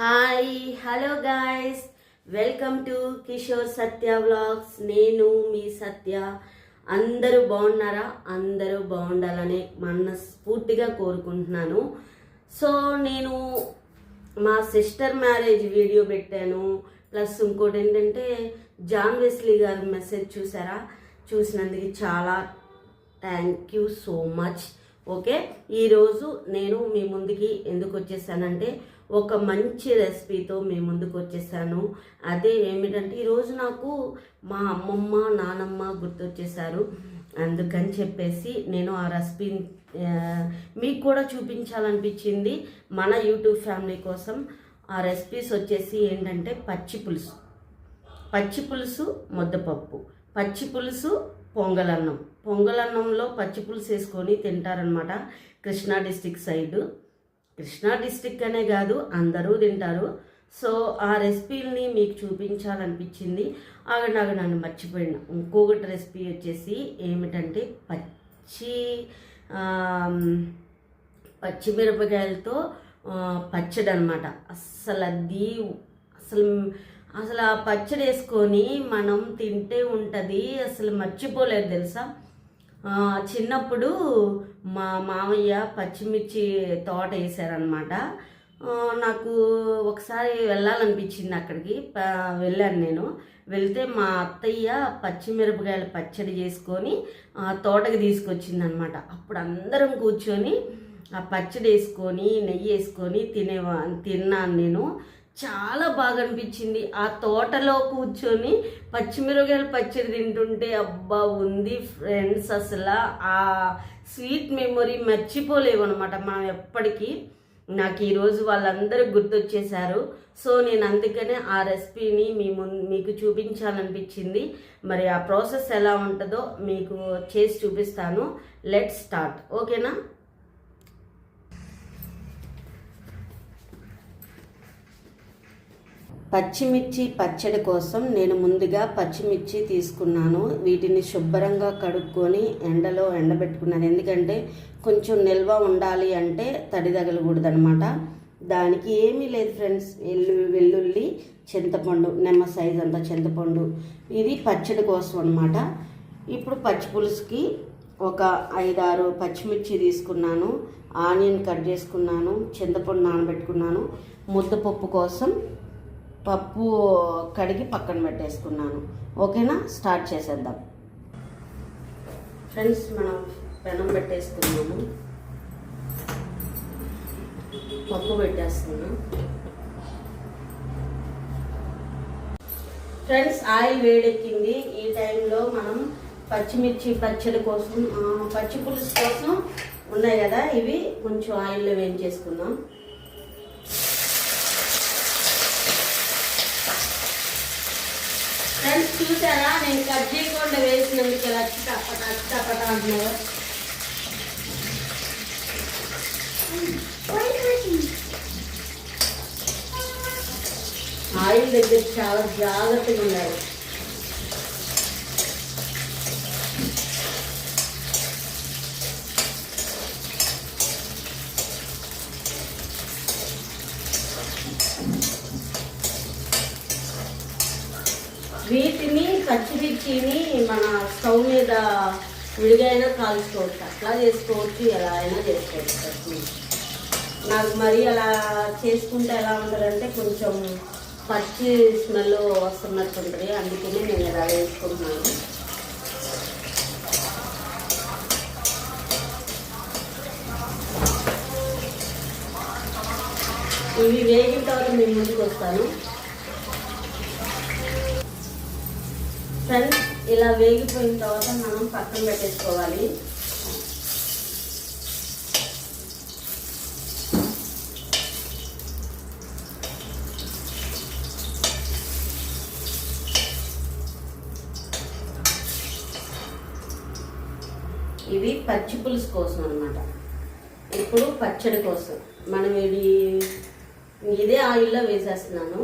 Hi hello guys welcome to Kishore Satya vlogs నేను మీ సత్య. అందరూ బాగున్నారా? అందరూ బాగుండాలని మనస్ఫూర్తిగా కోరుకుంటున్నాను. సో నేను మా సిస్టర్ మ్యారేజ్ వీడియో పెట్టాను. ప్లస్ ఇంకోటి ఏంటంటే జాన్ వెస్లీ గారి మెసేజ్ చూసారా? చూసినందుకు చాలా thank you so much okay? ఈరోజు నేను మీ ముందుకి ఎందుకు వచ్చేసానంటే ఒక మంచి రెసిపీతో మీ ముందుకు వచ్చేసాను అదే ఏమిటంటే ఈరోజు నాకు మా అమ్మమ్మ నానమ్మ గుర్తొచ్చేసారు అందుకని చెప్పేసి నేను ఆ రెసిపీ మీకు కూడా చూపించాలనిపించింది. మన యూట్యూబ్ ఫ్యామిలీ కోసం ఆ రెసిపీస్ వచ్చేసి ఏంటంటే పచ్చి పులుసు. పచ్చి పులుసు ముద్దపప్పు. పచ్చి పులుసు పొంగలన్నం. పొంగలన్నంలో పచ్చి పులుసు వేసుకొని తింటారనమాట Krishna district side. Krishna district అనే కాదు అందరూ తింటారు. సో ఆ రెసిపీని మీకు చూపించాలనిపించింది. ఆగండి నాకు నన్ను మర్చిపోయిన. ఇంకొకటి రెసిపీ వచ్చేసి ఏమిటంటే పచ్చి పచ్చిమిరపకాయలతో పచ్చడి అనమాట అస్సలు అది అసలు అసలు ఆ పచ్చడి వేసుకొని మనం తింటే ఉంటుంది. అసలు మర్చిపోలేదు తెలుసా? చిన్నప్పుడు మా మామయ్య పచ్చిమిర్చి తోట వేసారనమాట నాకు ఒకసారి వెళ్ళాలనిపించింది అక్కడికి. వెళ్ళాను నేను. వెళ్తే మా అత్తయ్య పచ్చిమిరపకాయలు పచ్చడి చేసుకొని ఆ, తోటకి తీసుకొచ్చింది అనమాట అప్పుడు అందరం కూర్చొని ఆ పచ్చడి వేసుకొని నెయ్యి వేసుకొని తినేవా తిన్నాను నేను. చాలా బాగా అనిపించింది. ఆ తోటలో కూర్చొని పచ్చిమిరపకాయలు పచ్చడి తింటుంటే అబ్బా ఉంది ఫ్రెండ్స్ అసలు. ఆ స్వీట్ మెమొరీ మర్చిపోలేవు అనమాట మనం ఎప్పటికీ. నాకు ఈరోజు వాళ్ళందరూ గుర్తొచ్చేసారు సో నేను అందుకనే ఆ రెసిపీని మీ మీకు చూపించాలనిపించింది. మరి ఆ ప్రాసెస్ ఎలా ఉంటుందో మీకు చేసి చూపిస్తాను. Let start. ఓకేనా? పచ్చిమిర్చి పచ్చడి కోసం నేను ముందుగా పచ్చిమిర్చి తీసుకున్నాను. వీటిని శుభ్రంగా కడుక్కొని ఎండలో ఎండబెట్టుకున్నాను. ఎందుకంటే కొంచెం నిల్వ ఉండాలి అంటే తడి తగలకూడదనమాట దానికి ఏమీ లేదు ఫ్రెండ్స్. వెల్లు వెల్లుల్లి చింతపండు నిమ్మ సైజ్ అంత చింతపండు. ఇది పచ్చడి కోసం అనమాట ఇప్పుడు పచ్చి పులుసుకి ఒక ఐదారు పచ్చిమిర్చి తీసుకున్నాను. ఆనియన్ కట్ చేసుకున్నాను. చింతపండు నానబెట్టుకున్నాను. ముద్దపప్పు కోసం పప్పు కడిగి పక్కన పెట్టేసుకున్నాను. ఓకేనా? స్టార్ట్ చేసేద్దాం. ఫ్రెండ్స్ మనం పెనం పెట్టేసుకున్నాము. పప్పు పెట్టేస్తున్నాం. ఫ్రెండ్స్ ఆయిల్ వేడెక్కింది. ఈ టైంలో మనం పచ్చిమిర్చి పచ్చడి కోసం పచ్చి పులుసు కోసం ఉన్నాయి కదా ఇవి. కొంచెం ఆయిల్లో వేయించేసుకుందాం. ఫ్రెండ్స్ చూసారా? నేను కట్ చేయకుండా వేసినందుకు ఇలా టపట టపట అంటున్నారు ఆయిల్ దగ్గర చాలా జాగ్రత్తగా ఉండాలి. వీటిని పచ్చిమిర్చిని మన స్టవ్ మీద విడిగా అయినా కాల్చుకోవచ్చు. అట్లా చేసుకోవచ్చు ఎలా అయినా చేసుకోవచ్చు. పచ్చిమిర్చి నాకు మరీ అలా చేసుకుంటే ఎలా ఉండాలంటే కొంచెం పచ్చి స్మెల్ వస్తున్నట్టు ఉంటుంది అందుకనే నేను ఇలా వేసుకుంటున్నాను ఇవి వేగిన తర్వాత నేను ముందుకు వస్తాను ఫ్రెండ్స్ ఇలా వేగిపోయిన తర్వాత మనం పక్కన పెట్టేసుకోవాలి. ఇవి పచ్చి పులుసు కోసం అనమాట ఇప్పుడు పచ్చడి కోసం. మనం ఇది ఇదే ఆయిల్లో వేసేస్తున్నాను.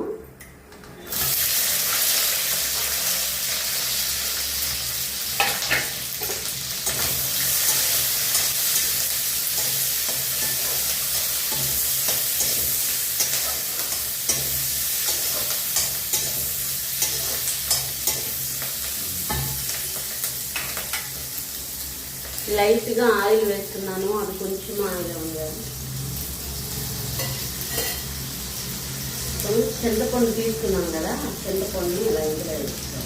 లైట్గా ఆయిల్ వేస్తున్నాను. అది కొంచెం ఆయిల్ ఉంది. చింతపండు తీసుకున్నాం కదా చింతపండుని ఇలా ఇందులో వేస్తాం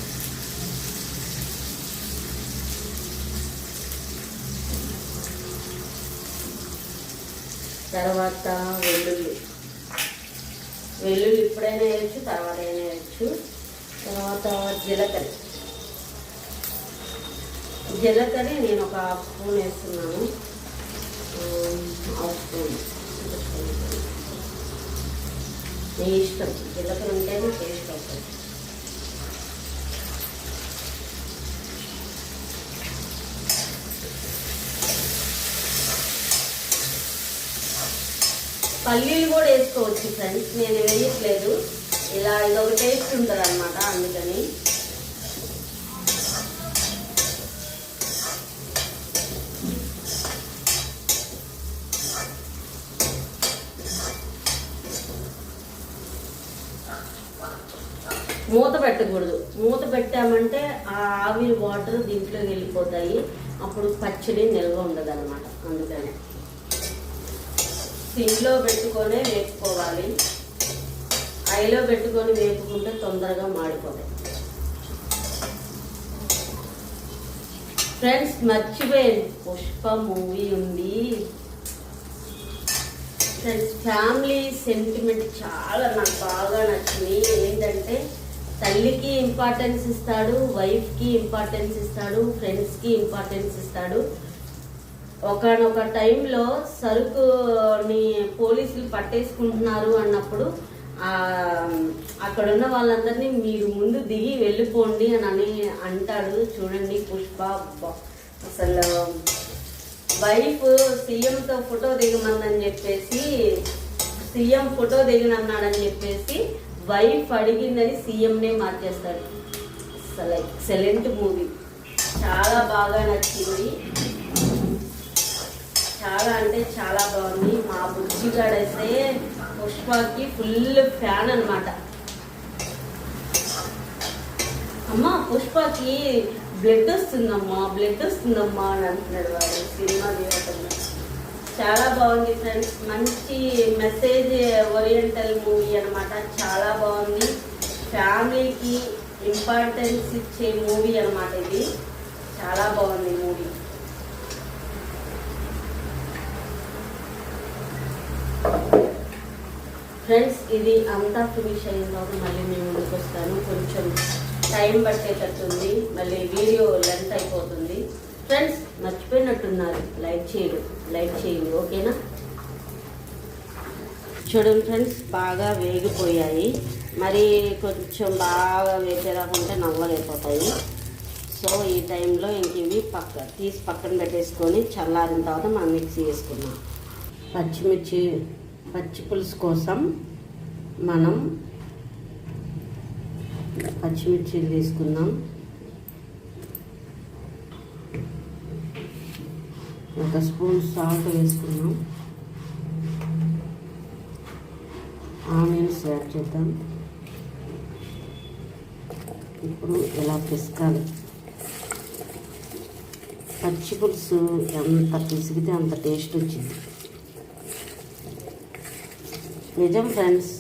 తర్వాత వెల్లుల్లి. వెల్లుల్లి ఇప్పుడైనా వేయచ్చు తర్వాత అయినా వేయచ్చు. తర్వాత జీలకర్ర. జీలకర్ర నేను ఒక హాఫ్ స్పూన్ వేస్తున్నాను. ఆ, హాఫ్ స్పూన్. నీ ఇష్టం. జీలకర్ర నాకు టేస్ట్ అవుతుంది పల్లీలు కూడా వేసుకోవచ్చు ఫ్రెండ్స్ నేను వేయట్లేదు. ఇలా ఇదొక టేస్ట్ ఉంటుంది అనమాట అందుకని. మూత పెట్టకూడదు. మూత పెట్టామంటే ఆ ఆవిరి వాటర్ దీంట్లోకి వెళ్ళిపోతాయి. అప్పుడు పచ్చడి నిల్వ ఉండదు అనమాట అందుకని. సిమ్లో పెట్టుకొనే వేపుకోవాలి. ఐలో పెట్టుకొని వేపుకుంటే తొందరగా మాడిపోతాయి. ఫ్రెండ్స్ మర్చిపోయింది పుష్ప మూవీ ఉంది. ఫ్రెండ్స్ ఫ్యామిలీ సెంటిమెంట్ చాలా నాకు బాగా నచ్చింది. ఏంటంటే తల్లికి ఇంపార్టెన్స్ ఇస్తాడు వైఫ్కి ఇంపార్టెన్స్ ఇస్తాడు ఫ్రెండ్స్కి ఇంపార్టెన్స్ ఇస్తాడు. ఒకనొక టైంలో సరుకుని పోలీసులు పట్టేసుకుంటున్నారు అన్నప్పుడు అక్కడున్న వాళ్ళందరినీ మీరు ముందు దిగి వెళ్ళిపోండి అని అంటాడు. చూడండి పుష్ప అసలు వైఫ్ సీఎంతో ఫోటో దిగమందని చెప్పేసి సీఎం ఫోటో దిగనన్నాడని చెప్పేసి వైఫ్ అడిగిందని సీఎంనే మార్చేస్తాడు. ఎక్సలెంట్ మూవీ చాలా బాగా నచ్చింది. చాలా అంటే చాలా బాగుంది. మా బుజ్జిగాడైతే పుష్పకి ఫుల్ ఫ్యాన్ అన్నమాట. అమ్మ పుష్పకి బ్లడ్ వస్తుందమ్మా బ్లడ్ వస్తుందమ్మా అని అంటున్నాడు వాడు. సినిమా చూడటంలో చాలా బాగుంది ఫ్రెండ్స్ మంచి మెసేజ్ ఓరియంటల్ మూవీ అనమాట చాలా బాగుంది. ఫ్యామిలీకి ఇంపార్టెన్స్ ఇచ్చే మూవీ అన్నమాట ఇది. చాలా బాగుంది మూవీ ఫ్రెండ్స్ ఇది అంతా ఫినిష్ అయిన తర్వాత మళ్ళీ మేము ముందుకు వస్తాను. కొంచెం టైం పట్టేటట్టుంది. మళ్ళీ వీడియో లెంత్ అయిపోతుంది. ఫ్రెండ్స్ మర్చిపోయినట్టున్నారు. లైక్ చేయడు. లైక్ చేయండి. ఓకేనా? చూడండి ఫ్రెండ్స్ బాగా వేగిపోయాయి. మరి కొంచెం బాగా వేసేదాకుంటే నల్లగైపోతాయి. సో ఈ టైంలో ఇంక ఇవి పక్క తీసి పక్కన పెట్టేసుకొని చల్లారిన తర్వాత మనం మిక్సీ వేసుకున్నాం పచ్చిమిర్చి పచ్చి పులుసు కోసం మనం పచ్చిమిర్చి తీసుకుందాం. ఒక స్పూన్ సాల్ట్ వేసుకున్నాం ఆనియన్స్ యాడ్ చేద్దాం. ఇప్పుడు ఇలా పిసకాలి. పచ్చి పులుసు ఎంత పిసిగితే అంత టేస్ట్ వచ్చింది. నిజం ఫ్రెండ్స్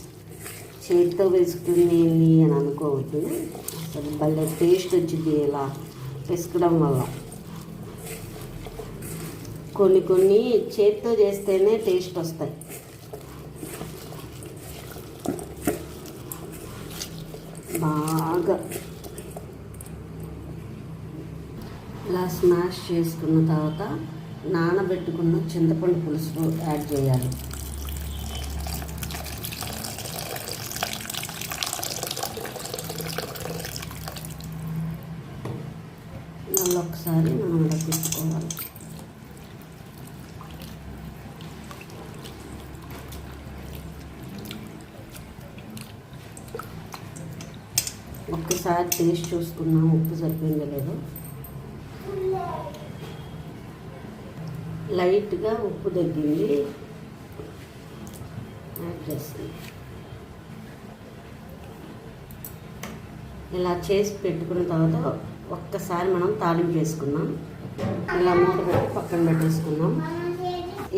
చేతితో వేసుకుని అని అనుకోవద్దు. అసలు భలే టేస్ట్ వచ్చింది ఇలా పిసకడం వల్ల. కొన్ని కొన్ని చేత్తో చేస్తేనే టేస్ట్ వస్తాయి. బాగా. ఇలా స్మాష్ చేసుకున్న తర్వాత నానబెట్టుకున్న చింతపండు పులుసు యాడ్ చేయాలి. మళ్ళీ ఒకసారి మనం ఒకసారి టేస్ట్ చూసుకున్నాం ఉప్పు సరిపోయిందో లేదో లైట్గా ఉప్పు తగ్గింది. యాడ్ చేస్తుంది ఇలా చేసి పెట్టుకున్న తర్వాత ఒక్కసారి మనం తాలింపు వేసుకున్నాం ఇలా మూత పెట్టి పక్కన పెట్టేసుకున్నాం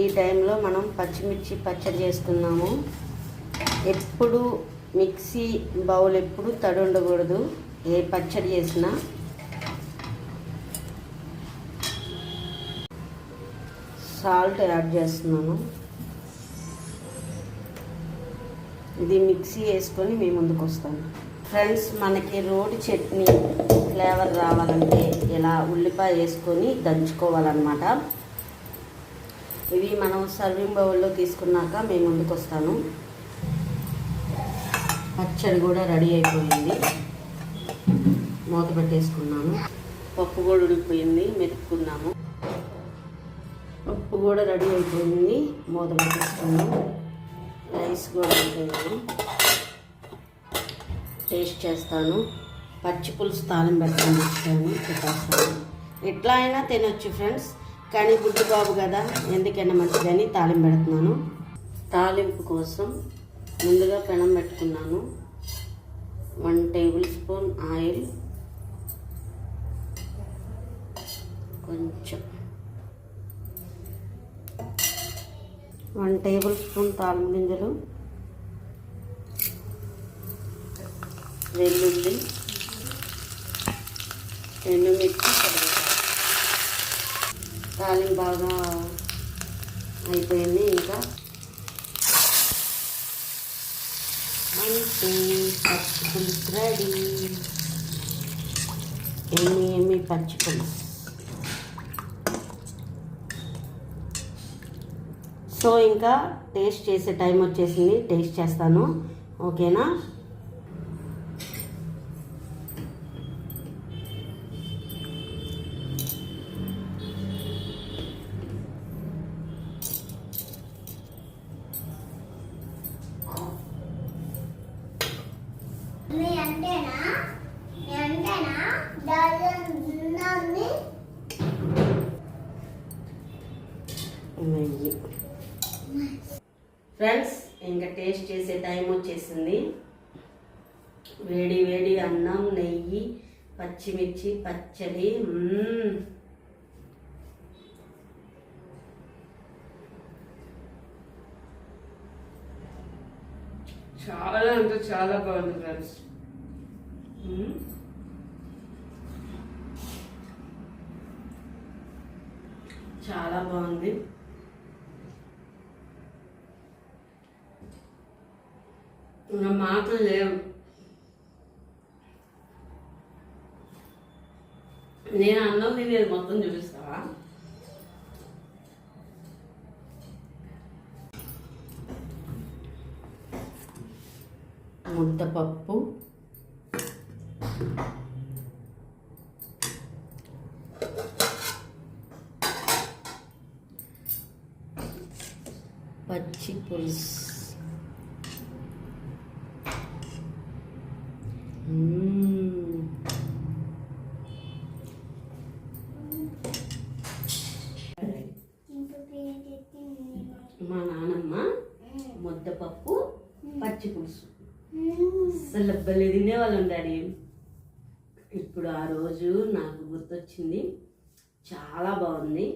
ఈ టైంలో మనం పచ్చిమిర్చి పచ్చడి చేసుకున్నాము ఎప్పుడు మిక్సీ బౌల్ ఎప్పుడు తడి ఉండకూడదు. ఏ పచ్చడి చేసినా? సాల్ట్ యాడ్ చేస్తున్నాను. ఇది మిక్సీ వేసుకొని మీ ముందుకు వస్తాను. ఫ్రెండ్స్ మనకి రోడ్ చట్నీ ఫ్లేవర్ రావాలంటే ఇలా ఉల్లిపాయ వేసుకొని దంచుకోవాలన్నమాట. ఇవి మనం సర్వింగ్ బౌల్లో తీసుకున్నాక మేము ముందుకు వస్తాను. పచ్చడి కూడా రెడీ అయిపోయింది. మూత పెట్టేసుకున్నాను. పప్పు కూడా ఉడికిపోయింది మెతుక్కున్నాము పప్పు కూడా రెడీ అయిపోయింది మూత పెట్టేసుకున్నాము రైస్ కూడా అయిపోయింది. టేస్ట్ చేస్తాను. పచ్చి పులుసు తాళం పెట్టాను ఇచ్చాను పెట్టేస్తాను. ఎట్లా అయినా తినొచ్చు ఫ్రెండ్స్ కానీ గుడ్డు బాబు కదా ఎందుకైనా మంచిదని తాళం పెడుతున్నాను. తాలింపు కోసం ముందుగా పెనం పెట్టుకున్నాను. వన్ టేబుల్ స్పూన్ ఆయిల్ కొంచెం. వన్ టేబుల్ స్పూన్ తాళం గింజలు. వెల్లుల్లి. ఎండుమిర్చి తాలింపు బాగా అయిపోయింది ఇంకా. అంటే పచ్చి పులుసు రెడీ. ఏమి ఏమి పచ్చి పులుసు సో ఇంకా టేస్ట్ చేసే టైం వచ్చేసింది టేస్ట్ చేస్తాను. ఓకేనా? టేస్ట్ చేసే టైం వచ్చేసింది వేడి వేడి అన్నం నెయ్యి పచ్చిమిర్చి పచ్చడి. చాలా అంటే చాలా బాగుంది ఫ్రెండ్స్. చాలా బాగుంది నా మాటలు లేవు. నేను అన్నం తినేది మొత్తం చూపిస్తావా? ముద్దపప్పు. పచ్చి పులుసు మ్మ్. మా నానమ్మ ముద్దపప్పు పచ్చి పులుసు. అసలు భలే తినేవాళ్ళం డాడీ. ఇప్పుడు ఆ రోజు నాకు గుర్తొచ్చింది. చాలా బాగుంది.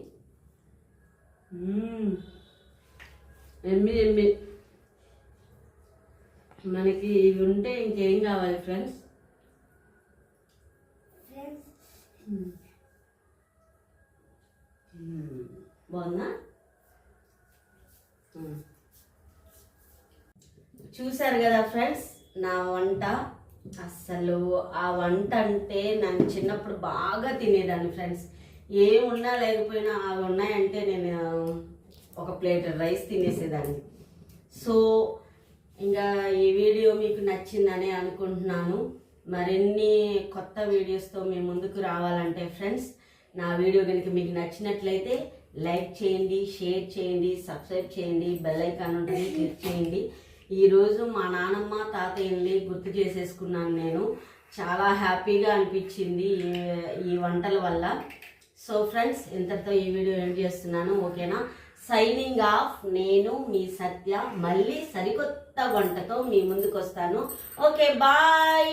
మ్మ్. ఎమ్మి ఎమ్మి. మనకి ఇవి ఉంటే ఇంకేం కావాలి ఫ్రెండ్స్. బాగుందా మ్మ్. చూశారు కదా ఫ్రెండ్స్ నా వంట అస్సలు ఆ వంట అంటే నన్ను చిన్నప్పుడు బాగా తినేదాన్ని ఫ్రెండ్స్ ఏం ఉన్నా లేకపోయినా అవి ఉన్నాయంటే నేను ఒక ప్లేట్ రైస్ తినేసేదాన్ని. సో ఇంకా ఈ వీడియో మీకు నచ్చిందని అనుకుంటున్నాను. మరిన్ని కొత్త వీడియోస్తో మీ ముందుకు రావాలంటే ఫ్రెండ్స్ నా వీడియో కనుక మీకు నచ్చినట్లయితే లైక్ చేయండి షేర్ చేయండి సబ్స్క్రైబ్ చేయండి బెల్ ఐకాన్ ఉంటుంది క్లిక్ చేయండి. ఈరోజు మా నానమ్మ తాతయ్యని గుర్తు చేసేసుకున్నాను నేను. చాలా హ్యాపీగా అనిపించింది ఈ- ఈ వంటల వల్ల. సో ఫ్రెండ్స్ ఇంతటితో ఈ వీడియో ఎండ్ చేస్తున్నాను ఓకేనా? సైనింగ్ ఆఫ్ నేను మీ సత్య. మళ్ళీ సరికొత్త వంటతో మీ ముందుకు వస్తాను ఓకే బాయ్!